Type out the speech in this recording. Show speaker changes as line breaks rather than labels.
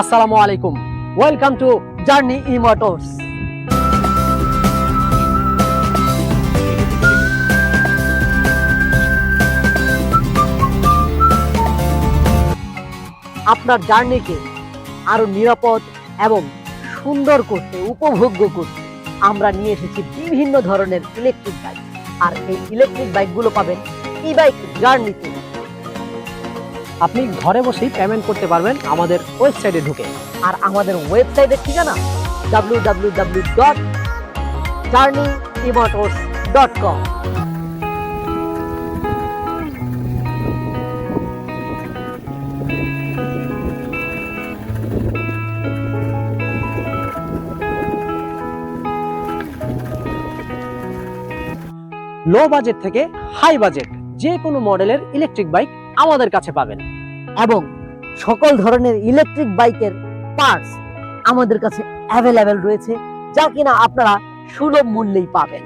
আসসালামু আলাইকুম। Welcome to journey E motors আপনার জার্নিকে আরও নিরাপদ এবং সুন্দর করতে, উপভোগ্য করতে আমরা নিয়ে এসেছি বিভিন্ন ধরনের ইলেকট্রিক বাইক আর এই ইলেকট্রিক বাইকগুলো পাবেন ই বাইক জার্নিতে আপনি ঘরে বসেই পেমেন্ট করতে পারবেন আমাদের ওয়েবসাইটে ঢুকে। আর আমাদের ওয়েবসাইটের ঠিকানা W W W dot journey dot com low budget থেকে হাই বাজেট যে কোনো মডেলের ইলেকট্রিক বাইক আমাদের কাছে পাবেন। এবং সকল ধরনের ইলেকট্রিক বাইকের পার্টস আমাদের কাছে অ্যাভেলেবেল রয়েছে, যা কিনা আপনারা সুলভ মূল্যেই পাবেন।